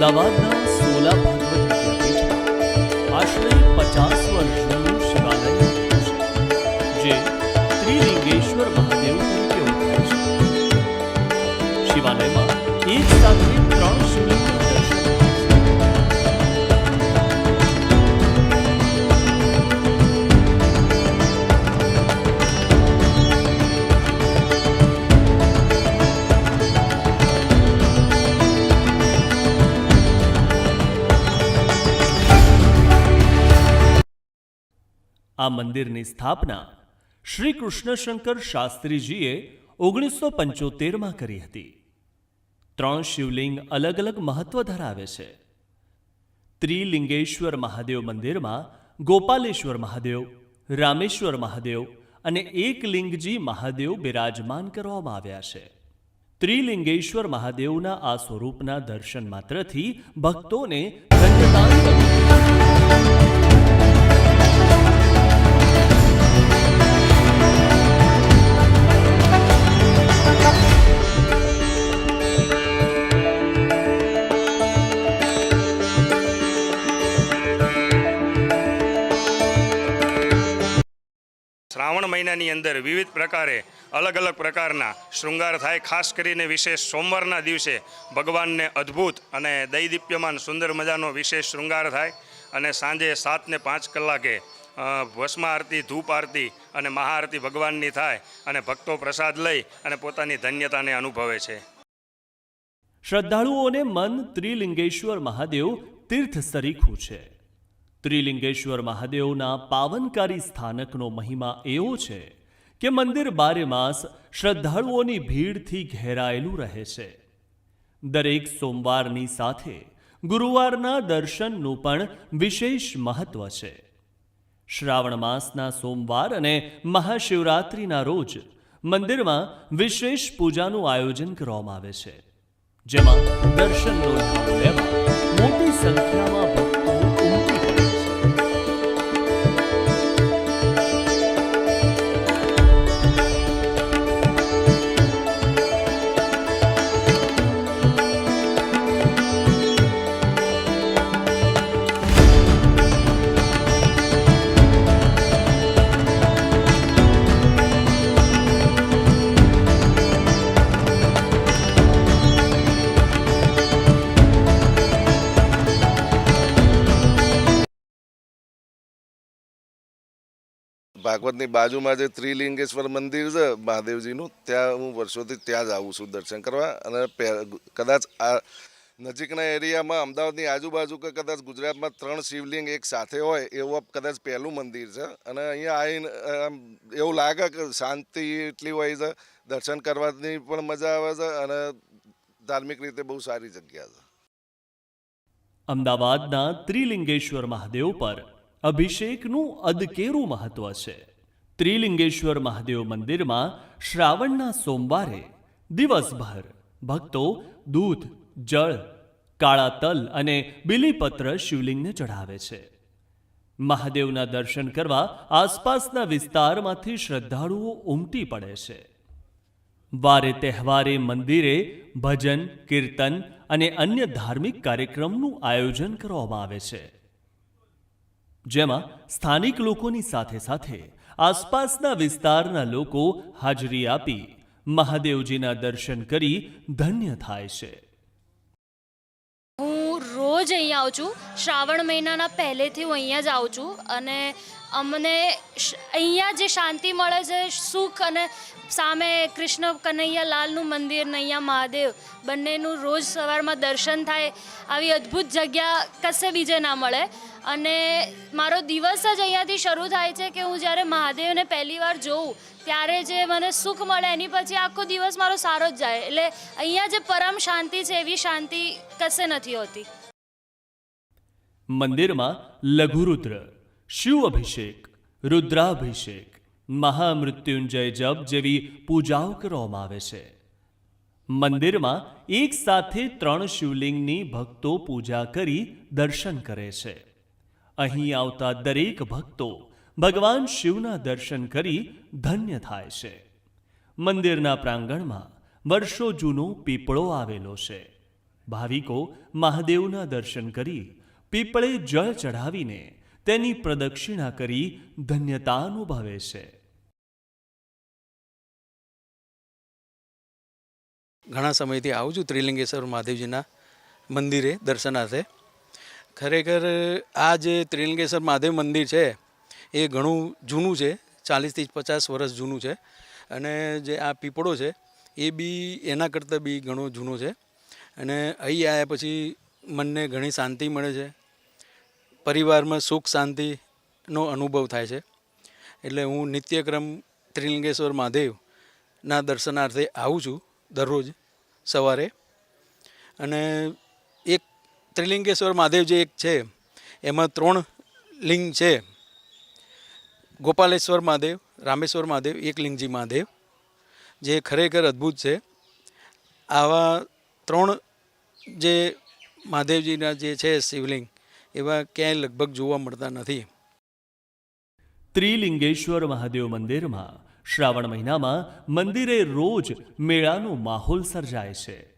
અમદાવાદના સોલા ભાગવત વિદ્યાપીઠમાં આશરે પચાસ વર્ષનું શિવાલય જે ત્રિલિંગેશ્વર મહાદેવ તરીકે ઓળખાય છે. શિવાલયમાં એક સાથે આ મંદિરની સ્થાપના શ્રી કૃષ્ણશંકર શાસ્ત્રીજીએ ઓગણીસો પંચોતેરમાં કરી હતી. ત્રણ શિવલિંગ અલગ અલગ મહત્વ ધરાવે છે. ત્રિલિંગેશ્વર મહાદેવ મંદિરમાં ગોપાલેશ્વર મહાદેવ, રામેશ્વર મહાદેવ અને એકલિંગજી મહાદેવ બિરાજમાન કરવામાં આવ્યા છે. ત્રિલિંગેશ્વર મહાદેવના આ સ્વરૂપના દર્શન માત્રથી ભક્તોને ધન્યતા શ્રાવણ મહિનાની અંદર વિવિધ પ્રકારે અલગ અલગ પ્રકારના શૃંગાર થાય. ખાસ કરીને વિશેષ સોમવારના દિવસે ભગવાનને અદ્ભુત અને દૈદીપ્યમાન સુંદર મજાનો વિશેષ શૃંગાર થાય અને સાંજે સાત ને પાંચ કલાકે ભસ્મ આરતી ધૂપ આરતી અને મહાઆરતી ભગવાનની થાય અને ભક્તો પ્રસાદ લઈ અને પોતાની ધન્યતાને અનુભવે છે. શ્રદ્ધાળુઓને મન ત્રિલિંગેશ્વર મહાદેવ તીર્થ સરીખું છે. ત્રિલિંગેશ્વર મહાદેવના પાવનકારી સ્થાનકનો મહિમા એવો છે કે મંદિર બારે માસ શ્રદ્ધાળુઓની ભીડથી ઘેરાયેલું રહે છે. દરેક સોમવારની સાથે ગુરુવારના દર્શનનું પણ વિશેષ મહત્વ છે. શ્રાવણ માસના સોમવાર અને મહાશિવરાત્રિના રોજ મંદિરમાં વિશેષ પૂજાનું આયોજન કરવામાં આવે છે. જેમાં દર્શનનો મોટી સંખ્યામાં ભાગવતની બાજુમાં જે ત્રિલિંગેશ્વર મંદિર છે, મહાદેવજીનું, ત્યાં હું વર્ષોથી ત્યાં જ આવું છું દર્શન કરવા. અને કદાચ આ નજીકના એરિયામાં, અમદાવાદની આજુબાજુ કે કદાચ ગુજરાતમાં ત્રણ શિવલિંગ એક સાથે હોય, એવું કદાચ પહેલું મંદિર છે. અને અહીંયા આવીને એવું લાગે કે શાંતિ એટલી હોય છે, દર્શન કરવાની પણ મજા આવે છે અને ધાર્મિક રીતે બહુ સારી જગ્યા છે. અમદાવાદના ત્રિલિંગેશ્વર મહાદેવ પર અભિષેકનું અદકેરું મહત્વ છે. ત્રિલિંગેશ્વર મહાદેવ મંદિરમાં શ્રાવણના સોમવારે દિવસભર ભક્તો દૂધ, જળ, કાળા તલ અને બિલીપત્ર શિવલિંગને ચઢાવે છે. મહાદેવના દર્શન કરવા આસપાસના વિસ્તારમાંથી શ્રદ્ધાળુઓ ઉમટી પડે છે. વારે તહેવારે મંદિરે ભજન, કીર્તન અને અન્ય ધાર્મિક કાર્યક્રમનું આયોજન કરવામાં આવે છે. જેમાં સ્થાનિક લોકોની સાથે સાથે આસપાસના વિસ્તારના લોકો હાજરી આપી મહાદેવજીના દર્શન કરી ધન્ય થાય છે. હું રોજ અહીંયા આવું છું. શ્રાવણ મહિનાના પહેલેથી હું અહીંયા જ આવું છું અને અમને અહીંયા જે શાંતિ મળે છે, સુખ અને સામે કૃષ્ણ કનૈયા લાલનું મંદિર ને અહીંયા મહાદેવ, બંનેનું રોજ સવારમાં દર્શન થાય, આવી અદ્ભુત જગ્યા કશે બીજે ના મળે. અને મારો દિવસ જ અહીંયાથી શરૂ થાય છે કે હું જ્યારે મહાદેવને પહેલી વાર જોઉં, ત્યારે જે મને સુખ મળે એની પછી આખો દિવસ મારો સારો જ જાય. એટલે અહીંયા જે પરમ શાંતિ છે, એવી શાંતિ કશે નથી હોતી. મંદિરમાં લઘુરુદ્ર. શિવ અભિષેક રુદ્રાભિષેક, મહામૃત્યુંજય જપ જેવી પૂજાઓ કરવામાં આવે છે. મંદિરમાં એક સાથે ત્રણ શિવલિંગની ભક્તો પૂજા કરી દર્શન કરે છે. અહીં આવતા દરેક ભક્તો ભગવાન શિવના દર્શન કરી ધન્ય થાય છે. મંદિરના પ્રાંગણમાં વર્ષો જૂનો પીપળો આવેલો છે. ભાવિકો મહાદેવના દર્શન કરી પીપળે જળ ચઢાવીને તેની પ્રદક્ષિણા કરી ધન્યતા અનુભવે છે. ઘણા સમયથી આવું છું ત્રિલિંગેશ્વર મહાદેવજીના મંદિરે દર્શનાર્થે. ખરેખર આ જે ત્રિલિંગેશ્વર મહાદેવ મંદિર છે, એ ઘણું જૂનું છે ચાલીસથી પચાસ વર્ષ જૂનું છે. અને જે આ પીપળો છે, એ બી એના કરતાં બી ઘણો જૂનો છે. અને અહીં આવ્યા પછી મનને ઘણી શાંતિ મળે છે. પરિવારમાં સુખ શાંતિનો અનુભવ થાય છે. એટલે હું નિત્યક્રમ ત્રિલિંગેશ્વર મહાદેવના દર્શનાર્થે આવું છું દરરોજ સવારે. અને એક ત્રિલિંગેશ્વર મહાદેવ જે એક છે, એમાં ત્રણ લિંગ છે. ગોપાલેશ્વર મહાદેવ, રામેશ્વર મહાદેવ, એક લિંગજી મહાદેવ, જે ખરેખર અદ્ભુત છે. આવા ત્રણ જે મહાદેવજીના જે છે શિવલિંગ એવા ક્યાંય લગભગ જોવા મળતા નથી. ત્રિલિંગેશ્વર મહાદેવ મંદિરમાં શ્રાવણ મહિનામાં મંદિરે રોજ મેળાનો માહોલ સર્જાય છે.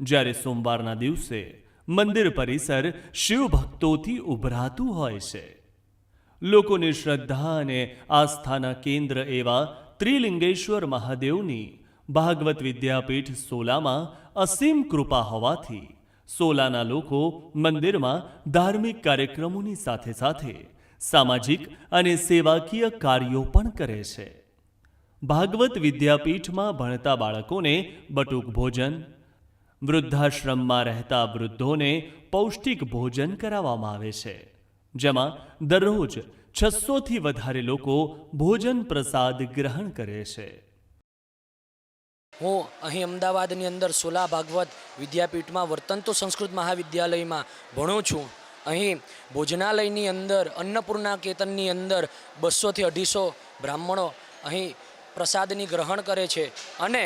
જ્યારે સોમવારના દિવસે મંદિર પરિસર શિવભક્તોથી ઉભરાતું હોય છે. લોકોની શ્રદ્ધા અને આસ્થાના કેન્દ્ર એવા ત્રિલિંગેશ્વર મહાદેવની ભાગવત વિદ્યાપીઠ સોલામાં અસીમ કૃપા હોવાથી સોલાના લોકો મંદિરમાં ધાર્મિક કાર્યક્રમોની સાથે સાથે સામાજિક અને સેવાકીય કાર્યો પણ કરે છે. ભાગવત વિદ્યાપીઠમાં ભણતા બાળકોને બટુક ભોજન, વૃદ્ધાશ્રમમાં રહેતા વૃદ્ધોને પૌષ્ટિક ભોજન કરાવવામાં આવે છે, જેમાં દરરોજ છસોથી વધારે લોકો ભોજન પ્રસાદ ગ્રહણ કરે છે. હું અહીં અમદાવાદની અંદર સોલા ભાગવત વિદ્યાપીઠમાં વર્તંતો સંસ્કૃત મહાવિદ્યાલયમાં ભણું છું. અહીં ભોજનાલયની અંદર અન્નપૂર્ણા કેતનની અંદર બસોથી અઢીસો બ્રાહ્મણો અહીં પ્રસાદની ગ્રહણ કરે છે અને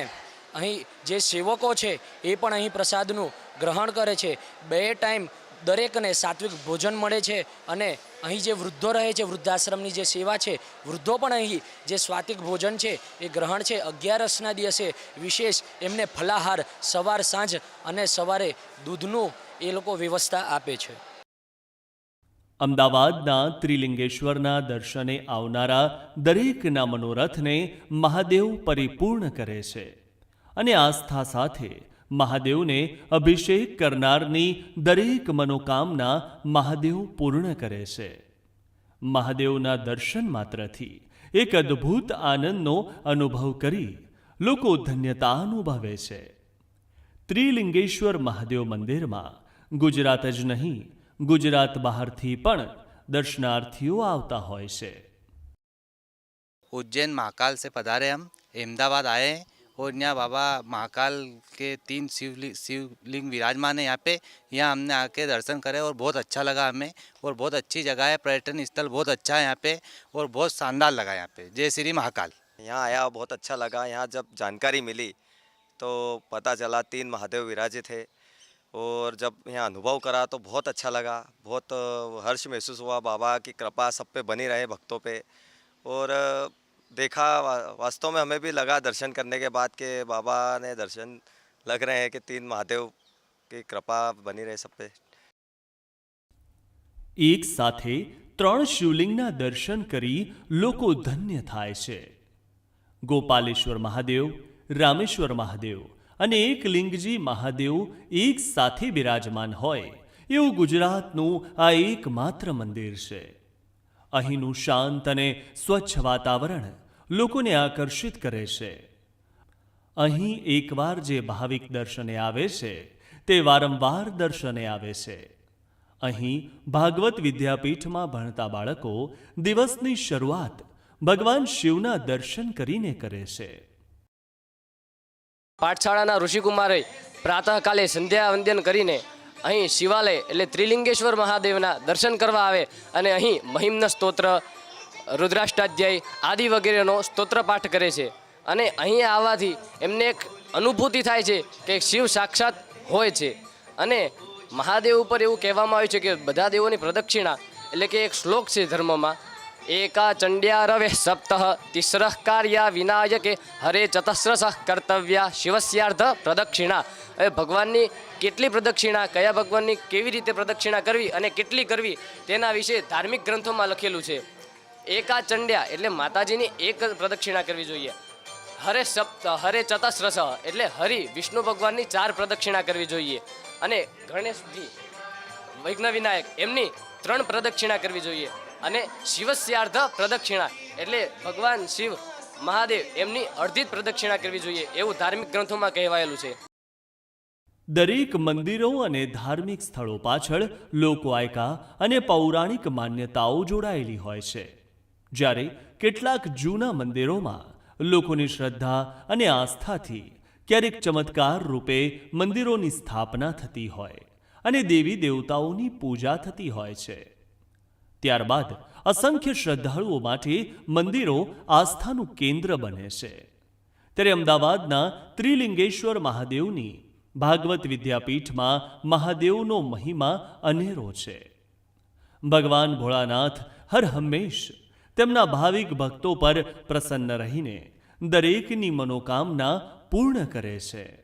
અહીં જે સેવકો છે એ પણ અહીં પ્રસાદનું ગ્રહણ કરે છે. બે ટાઈમ દરેકને સાત્વિક ભોજન મળે છે અને અહીં જે વૃદ્ધો રહે છે, વૃદ્ધાશ્રમની જે સેવા છે, વૃદ્ધો પણ અહીં જે સ્વાતિક ભોજન છે, એ ગ્રહણ છે, અગિયારસના દિવસે વિશેષ એમને ફલાહાર સવાર સાંજ અને સવારે દૂધનું એ લોકો વ્યવસ્થા આપે છે. અમદાવાદના ત્રિલિંગેશ્વરના દર્શને આવનારા દરેકના મનોરથને મહાદેવ પરિપૂર્ણ કરે છે. અને આસ્થા સાથે મહાદેવને અભિષેક કરનારની દરેક મનોકામના મહાદેવ પૂર્ણ કરે છે મહાદેવના દર્શન માત્રથી એક અદ્ભુત આનંદનો અનુભવ કરી લોકો ધન્યતા અનુભવે છે ત્રિલિંગેશ્વર મહાદેવ મંદિરમાં ગુજરાત જ નહીં ગુજરાત બહારથી પણ દર્શનાર્થીઓ આવતા હોય છે उज्जैन महाकाल से पधारे हम अहमदाबाद आए हैं और यहाँ बाबा महाकाल के तीन शिवलिंग शिवलिंग विराजमान है यहाँ पे। यहाँ हमने आके दर्शन करे और बहुत अच्छा लगा हमें और बहुत अच्छी जगह है, पर्यटन स्थल बहुत अच्छा है यहाँ पे और बहुत शानदार लगा यहाँ पे। जय श्री महाकाल। यहाँ आया बहुत अच्छा लगा। यहाँ जब जानकारी मिली तो पता चला तीन महादेव विराजित है और जब यहाँ अनुभव करा तो बहुत अच्छा लगा। बहुत हर्ष महसूस हुआ बाबा की कृपा सब पे बनी रहे भक्तों पे और देखा वा- वास्तव में हमें भी लगा दर्शन करने के बाद के बाबा ने दर्शन लग रहे हैं कि तीन महादेव की कृपा बनी रहे सब पे એક સાથે ત્રણ શિવલિંગના દર્શન કરી લોકો ધન્ય થાય છે ગોપાલેશ્વર મહાદેવ રામેશ્વર મહાદેવ અને એક લિંગજી મહાદેવ એક સાથે બિરાજમાન હોય એવું ગુજરાતનું આ એકમાત્ર મંદિર છે અહીંનું શાંત અને સ્વચ્છ વાતાવરણ લોકોને આકર્ષિત કરે છે. અહીં એકવાર જે ભાવિક દર્શને આવે છે, તે વારંવાર દર્શને આવે છે. અહીં ભાગવત વિદ્યાપીઠમાં ભણતા બાળકો દિવસની શરૂઆત ભગવાન શિવના દર્શન કરીને કરે છે. પાઠશાળાના ઋષિકુમારે પ્રાતઃકાલે સંધ્યા વંદન કરીને અહીં શિવાલય એટલે ત્રિલિંગેશ્વર મહાદેવના દર્શન કરવા આવે અને અહીં મહિમ્ન સ્તોત્ર, રુદ્રાષ્ટાધ્યાય આદિ વગેરેનો સ્તોત્ર પાઠ કરે છે. અને અહીં આવવાથી એમને એક અનુભૂતિ થાય છે કે શિવ સાક્ષાત હોય છે. અને મહાદેવ ઉપર એવું કહેવામાં આવ્યું છે કે બધા દેવોની પ્રદક્ષિણા એટલે કે એક શ્લોક છે ધર્મમાં એકા ચંડ્યા રવે સપ્ત તિસ્ર કાર્યા વિનાયકે હરે ચતસ્રસ કર્તવ્યા શિવસ્યાર્ધ પ્રદક્ષિણા હવે ભગવાનની કેટલી પ્રદક્ષિણા, કયા ભગવાનની કેવી રીતે પ્રદક્ષિણા કરવી અને કેટલી કરવી તેના વિશે ધાર્મિક ગ્રંથોમાં લખેલું છે. એકા ચંડ્યા એટલે માતાજીની એક પ્રદક્ષિણા કરવી જોઈએ. હરે સપ્ત, હરે ચતસ્રસ એટલે હરિ, વિષ્ણુ ભગવાનની ચાર પ્રદક્ષિણા કરવી જોઈએ. અને ગણેશજી વિઘ્ન વિનાયક, એમની ત્રણ પ્રદક્ષિણા કરવી જોઈએ. અને શિવસ્યાર્ધ પ્રદક્ષિણા. એટલે ભગવાન શિવ, મહાદેવ એમની અડધી પ્રદક્ષિણા કરવી જોઈએ એવું ધાર્મિક ગ્રંથોમાં કહેવાયેલું છે. દરેક મંદિરો અને ધાર્મિક સ્થળો પાછળ લોકવાયકા અને પૌરાણિક માન્યતાઓ જોડાયેલી હોય છે. જ્યારે કેટલાક જૂના મંદિરોમાં લોકોની શ્રદ્ધા અને આસ્થાથી ક્યારેક ચમત્કાર રૂપે મંદિરોની સ્થાપના થતી હોય અને દેવી દેવતાઓની પૂજા થતી હોય છે. ત્યારબાદ અસંખ્ય શ્રદ્ધાળુઓ માટે મંદિરો આસ્થાનું કેન્દ્ર બને છે. ત્યારે અમદાવાદના ત્રિલિંગેશ્વર મહાદેવની ભાગવત વિદ્યાપીઠમાં મહાદેવનો મહિમા અનેરો છે. ભગવાન ભોળાનાથ હર હંમેશ તેમના ભાવિક ભક્તો પર પ્રસન્ન રહીને દરેકની મનોકામના પૂર્ણ કરે છે.